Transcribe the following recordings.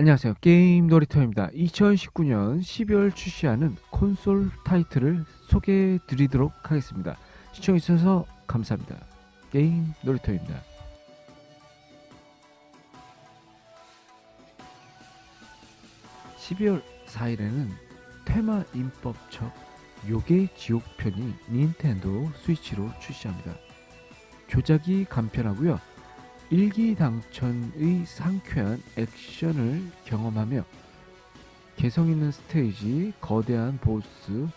안녕하세요. 게임 놀이터입니다. 2019년 12월 출시하는 콘솔 타이틀을 소개해 드리도록 하겠습니다. 시청해주셔서 감사합니다. 게임 놀이터입니다. (12월 4일에는) 테마 임법척 요괴 지옥편이 닌텐도 스위치로 출시합니다. 조작이 간편하고요. 일기당천의 상쾌한 액션을 경험하며 개성 있는 스테이지, 거대한 보스,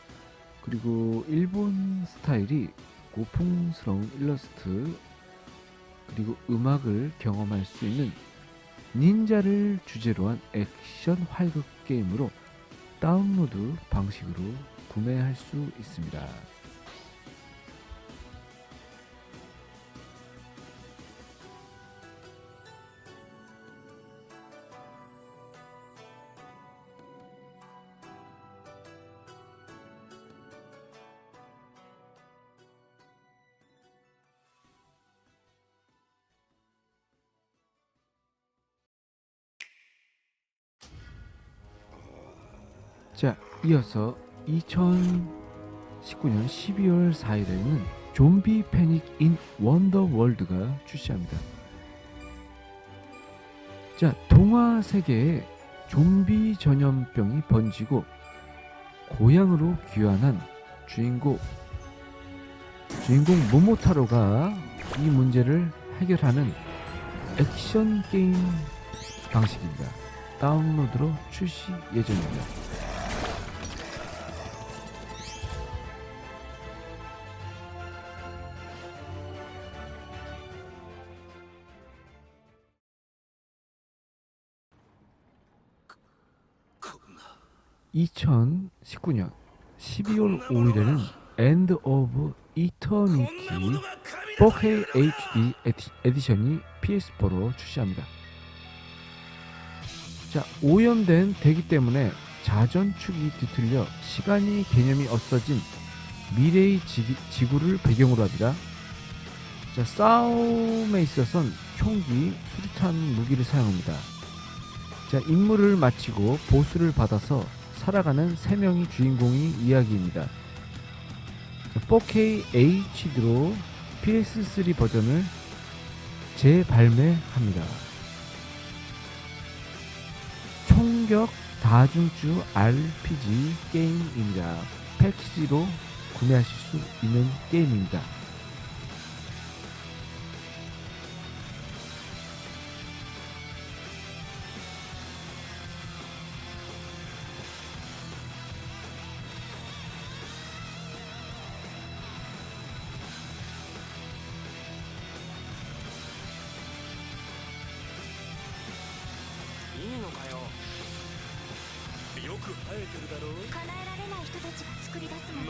그리고 일본 스타일이 고풍스러운 일러스트, 그리고 음악을 경험할 수 있는 닌자를 주제로 한 액션 활극 게임으로 다운로드 방식으로 구매할 수 있습니다. 자, 이어서 2019년 12월 4일에는 좀비 패닉 인 원더 월드가 출시합니다. 자, 동화 세계에 좀비 전염병이 번지고 고향으로 귀환한 주인공 주인공 모모타로가 이 문제를 해결하는 액션 게임 방식입니다. 다운로드로 출시 예정입니다. 2019년 12월 5일에는 엔드 오브 이터니티 4K HD 에디- 에디션이 PS4로 출시합니다. 자, 오염된 대기 때문에 자전축이 뒤틀려 시간이 개념이 없어진 미래의 지, 지구를 배경으로 합니다. 자, 싸움에 있어선 총기, 수류탄 무기를 사용합니다. 자, 임무를 마치고 보스를 받아서 살아가는 세 명의 주인공의 이야기입니다. 자, 4K HD로 PS3 버전을 재발매합니다. 총격 다중주 RPG 게임입니다. 패키지로 구매하실 수 있는 게임입니다.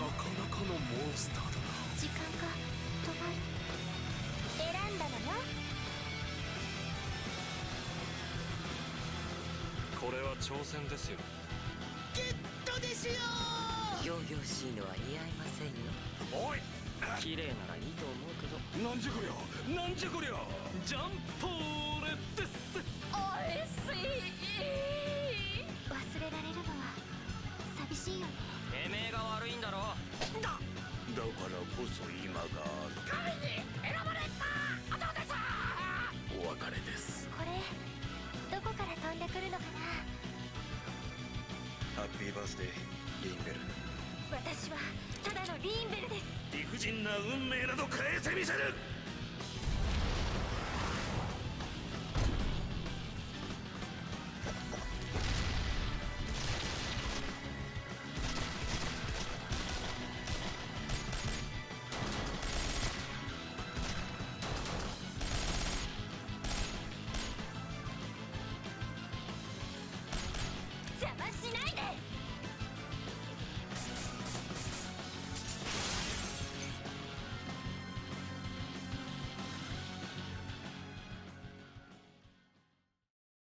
なかなかのモンスターだな。時間が止まる。選んだのよ。これは挑戦ですよ。仰々しいのは似合いませんよ。おい。綺麗ならいいと思うけど。なんじゃこりゃ。なんじゃこりゃ。ジャンポーレです。おいしい。忘れられるのは寂しいよね。てめえが悪いんだろだからこそ今が神に選ばれた後ですお別れですこれどこから飛んでくるのかな。ハッピーバースデーリンベル。私はただのリーンベルです。理不尽な運命など変えてみせる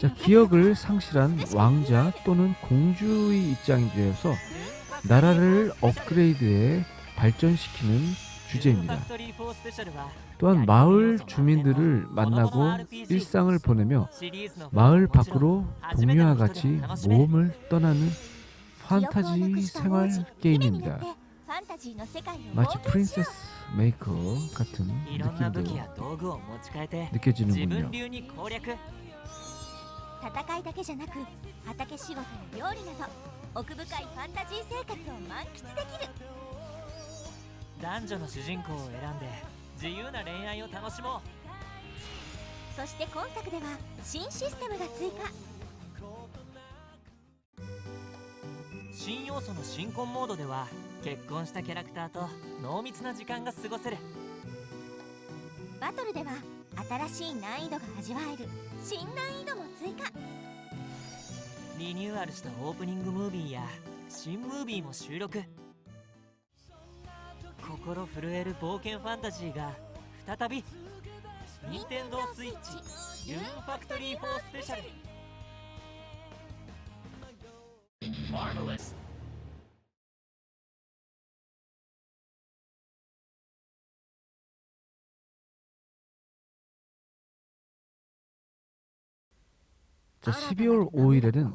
자, 기억을 상실한 왕자 또는 공주의 입장에 되어서 나라를 업그레이드해 발전시키는 주제입니다. 또한 마을 주민들을 만나고 일상을 보내며 마을 밖으로 동료와 같이 모험을 떠나는 판타지 생활 게임입니다. 마치 프린세스 メイクカトンいろんな武器や道具を持ち替えて自分流に攻略。戦いだけじゃなく畑仕事や料理など奥深いファンタジー生活を満喫できる。男女の主人公を選んで自由な恋愛を楽しもう。そして今作では新システムが追加。新要素の新婚モードでは結婚したキャラクターと濃密な時間が過ごせる。バトルでは新しい難易度が味わえる。新難易度も追加。リニューアルしたオープニングムービーや新ムービーも収録。心震える冒険ファンタジーが再び任天堂スイッチユーンファクトリー4スペシャル 자, 12월 5일에는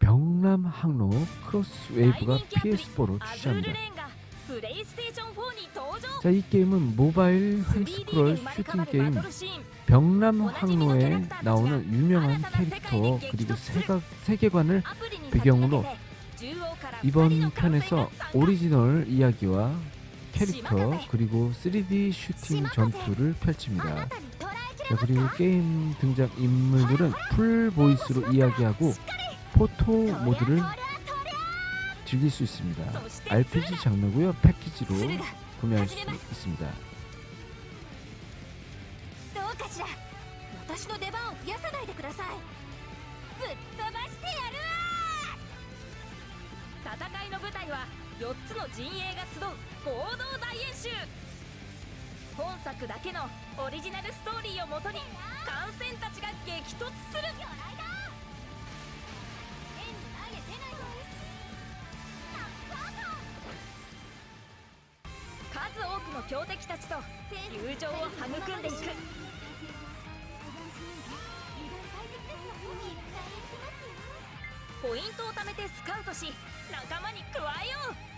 병남 항로 크로스웨이브가 PS4로 출시합니다. 자, 이 게임은 모바일 횡스크롤 슈팅 게임 병남 항로에 나오는 유명한 캐릭터 그리고 세가, 세계관을 배경으로 이번 편에서 오리지널 이야기와 캐릭터 그리고 3D 슈팅 전투를 펼칩니다. 자, 그리고 게임 등장 인물들은 풀 보이스로 이야기하고 포토 모드를 즐길 수 있습니다. RPG 장르고요. 패키지로 구매할 수 있습니다. 本作だけのオリジナルストーリーをもとに艦船たちが激突する。数多くの強敵たちと友情を育んでいく。ポイントを貯めてスカウトし仲間に加えよう。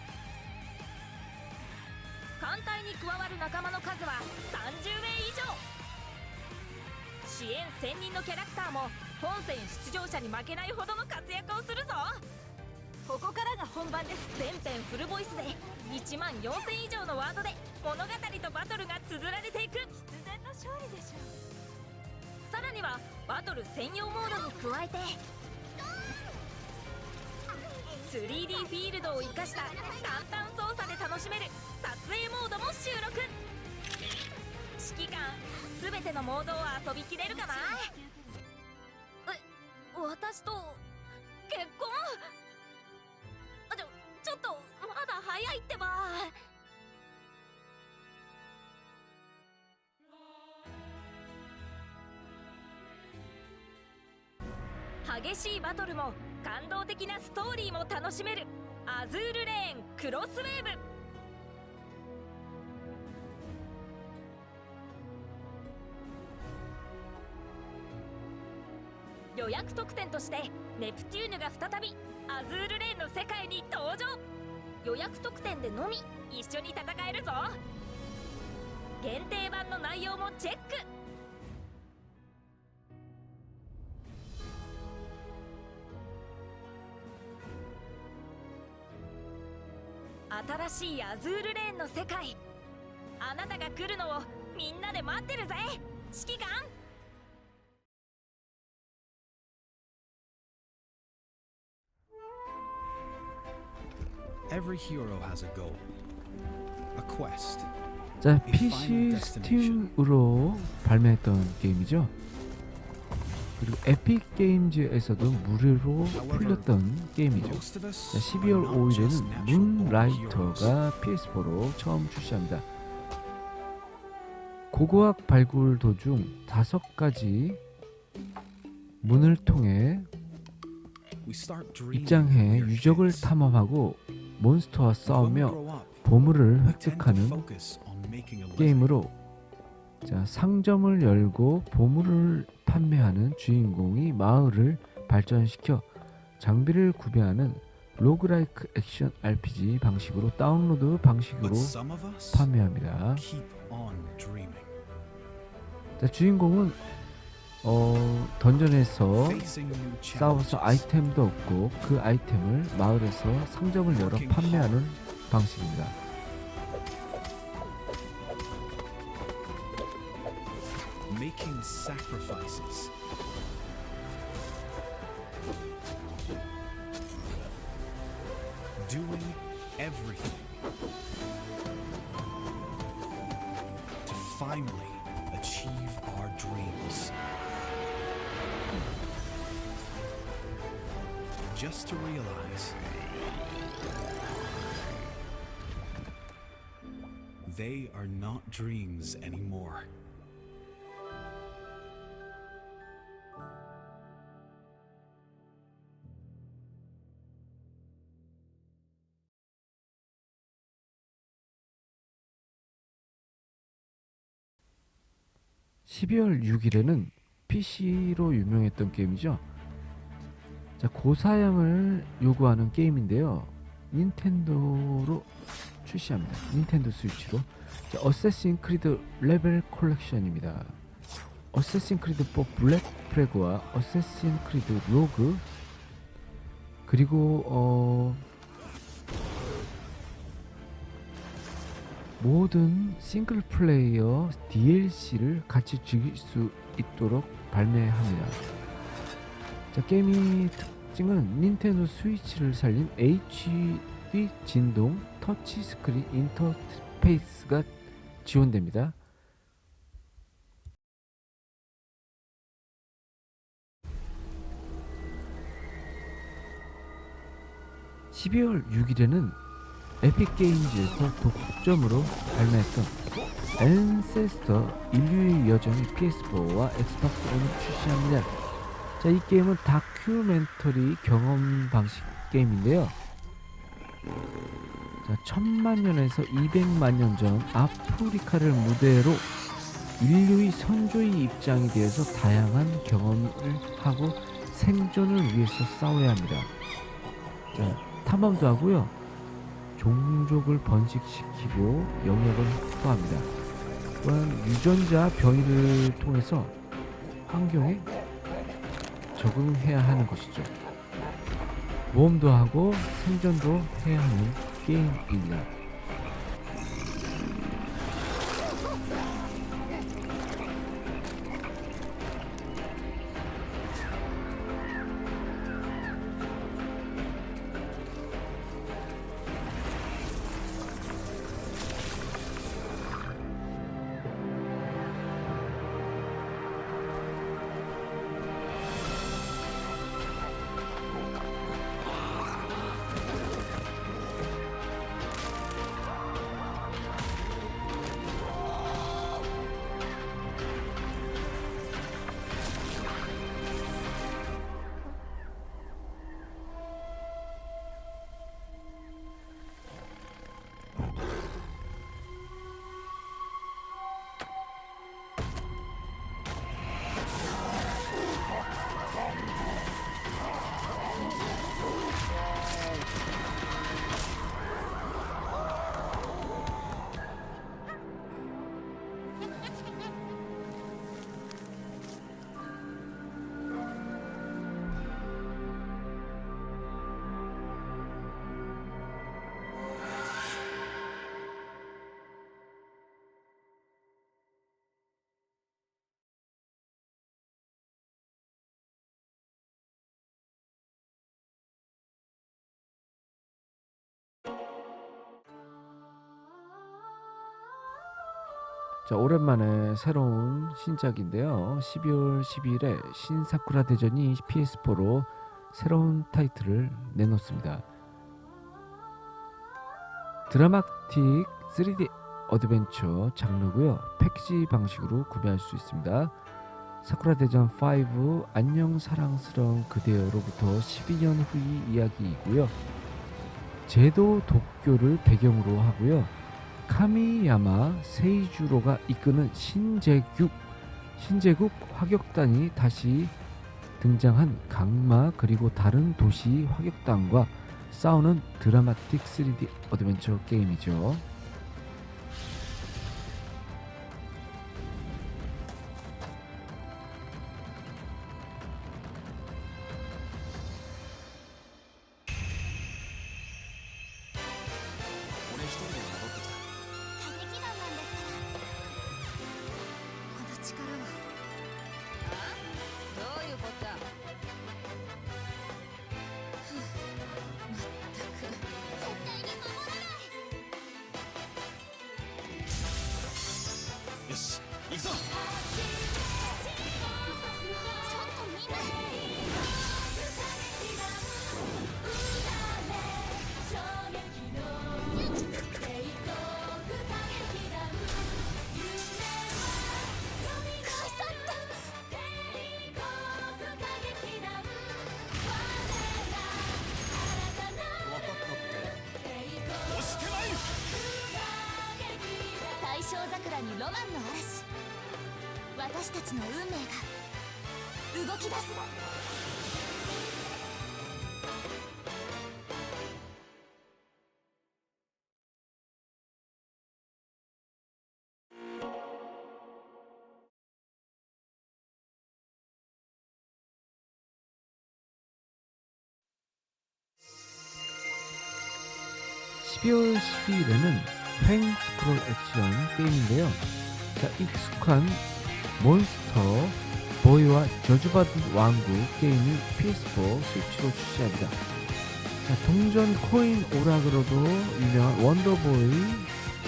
艦隊に加わる仲間の数は30名以上。支援専任のキャラクターも本戦出場者に負けないほどの活躍をするぞ。ここからが本番です。全編フルボイスで。1万4000以上のワードで物語とバトルが綴られていく。必然の勝利でしょう。さらにはバトル専用モードに加えて。3D フィールドを生かした簡単操作で楽しめる撮影モードも収録。指揮官全てのモードを遊びきれるかな？え私と結婚？あちょちょっとまだ早いってば。激しいバトルも感動的なストーリーも楽しめるアズールレーンクロスウェーブ。予約特典としてネプテューヌが再びアズールレーンの世界に登場。予約特典でのみ一緒に戦えるぞ。限定版の内容もチェック。新しいアズールレーンの世界あなたが来るのをみんなで待ってるぜ指揮官 Every hero has a goal, a quest. 자, PC 스팀으로 발매했던 게임이죠. 그리고 에픽 게임즈에서도 무료로 풀렸던 게임이죠. 자, 12월 are not just 5일에는 natural heroes. 문라이터가 PS4로 처음 출시합니다. 고고학 발굴 도중 다섯 가지 문을 통해 입장해 유적을. 탐험하고 몬스터와 싸우며 보물을 획득하는. 게임으로 자, 상점을 열고 보물을 판매하는 주인공이 마을을 발전시켜 장비를 구매하는 로그라이크 액션 RPG 방식으로 다운로드 방식으로 판매합니다. 자, 주인공은 어, 던전에서 싸워서. 아이템도 얻고 그 아이템을 마을에서 상점을 열어 판매하는 방식입니다. Making sacrifices. Doing everything to finally achieve our dreams. Just to realize they are not dreams anymore. 12월 6일에는 PC로 유명했던 게임이죠. 자, 고사양을 요구하는 게임인데요. 닌텐도로 출시합니다. 닌텐도 스위치로. 자, 어쌔신 크리드 레벨 컬렉션입니다. 어쌔신 크리드 4 블랙 프레그와 어쌔신 크리드 로그 그리고 어 모든 싱글 플레이어 DLC를 같이 즐길 수 있도록 발매합니다. 자, 게임의 특징은 닌텐도 스위치를 살린 HD 진동 터치 스크린 인터페이스가 지원됩니다. (12월 6일에는) 에픽 게임즈에서 독점으로 발매했던 앤세스터 인류의 여정이 PS4와 엑스박스 N을 출시합니다. 자, 이 게임은 다큐멘터리 경험 방식 게임인데요. 자, 천만 년에서 200만 년 전 아프리카를 무대로 인류의 선조의 입장이 되어서 다양한 경험을 하고 생존을 위해서 싸워야 합니다. 자, 탐험도 하고요. 종족을 번식시키고 영역을 확보합니다. 또한 유전자 변이를 통해서 환경에 적응해야 하는 것이죠. 모험도 하고 생존도 해야 하는 게임입니다. 자, 오랜만에 새로운 신작인데요. 12월 12일에 신사쿠라 대전이 PS4로 새로운 타이틀을 내놓습니다. 드라마틱 3D 어드벤처 장르고요. 패키지 방식으로 구매할 수 있습니다. 사쿠라 대전 5 안녕 사랑스러운 그대여로부터 12년 후의 이야기이고요. 제도 도쿄를 배경으로 하고요. 카미야마 세이주로가 이끄는 신제국 신제국 화격단이 다시 등장한 강마 그리고 다른 도시 화격단과 싸우는 드라마틱 3D 어드벤처 게임이죠. よし。行くぞ。私たちの運命が動き出す12월 12일에는 횡 스크롤 액션 게임인데요. 자, 익숙한 몬스터 보이와 저주받은 왕국 게임이 PS4 스위치로 출시합니다. 자, 동전 코인 오락으로도 유명한 원더보이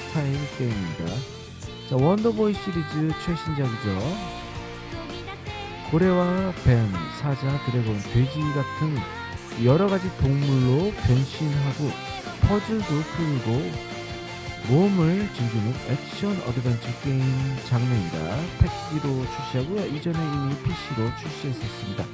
스타일 게임입니다. 자, 원더보이 시리즈 최신작이죠. 고래와 뱀, 사자, 드래곤, 돼지 같은 여러 가지 동물로 변신하고 퍼즐도 풀고 모험을 즐기는 액션 어드벤처 게임 장르입니다. 패키지로 출시하고요. 이전에 이미 PC로 출시했었습니다.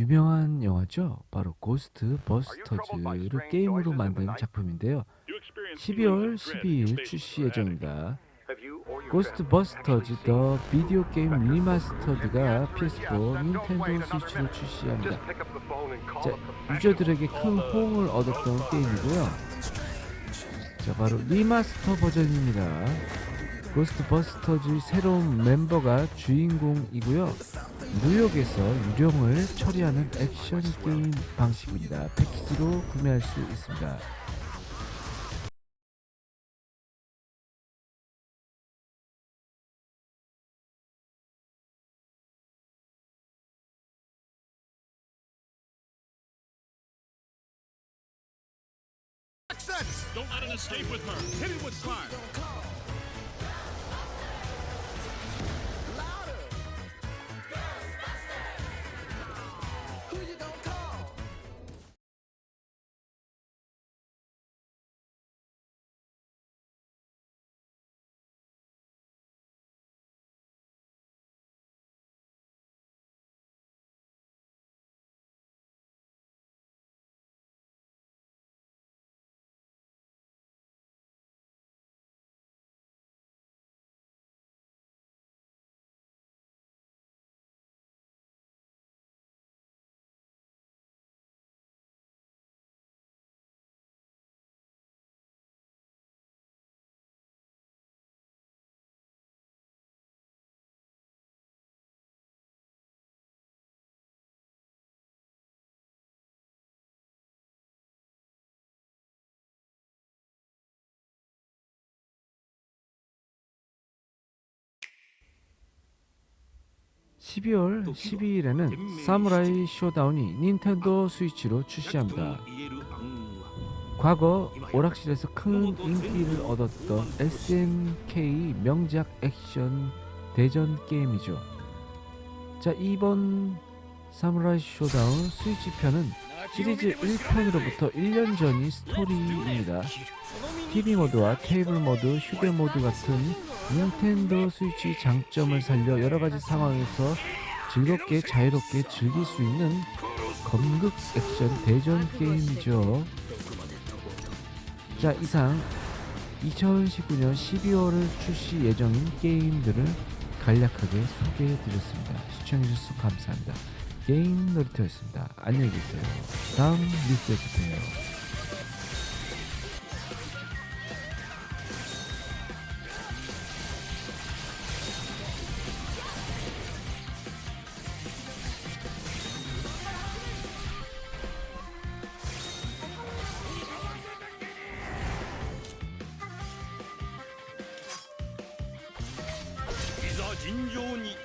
유명한 영화죠. 바로 고스트 버스터즈를 게임으로 만든 작품인데요. 12월 12일 출시 예정입니다. 고스트 버스터즈 더 비디오 게임 리마스터드가 PS4, 닌텐도 스위치로 출시합니다. 자, 유저들에게 큰 호응을 얻었던 게임이고요. 자, 바로 리마스터 버전입니다. 고스트 버스터즈 새로운 멤버가 주인공이고요. 뉴욕에서 유령을 처리하는 액션 게임 방식입니다. 패키지로 구매할 수 있습니다. 12월 12일에는 사무라이 쇼다운이 닌텐도 스위치로 출시합니다. 과거 오락실에서 큰 인기를 얻었던 SNK 명작 액션 대전 게임이죠. 자 이번 사무라이 쇼다운 스위치 편은 시리즈 1편으로부터 1년 전이 스토리입니다. TV 모드와 테이블 모드, 휴대 모드 같은 닌텐도 스위치 장점을 살려 여러 가지 상황에서 즐겁게 자유롭게 즐길 수 있는 검극 액션 대전 게임이죠. 자 이상 2019년 12월을 출시 예정인 게임들을 간략하게 소개해 드렸습니다. 시청해 주셔서 감사합니다. 게임 놀이터였습니다. 안녕히 계세요. 다음 뉴스에서 봬요. 尋常に。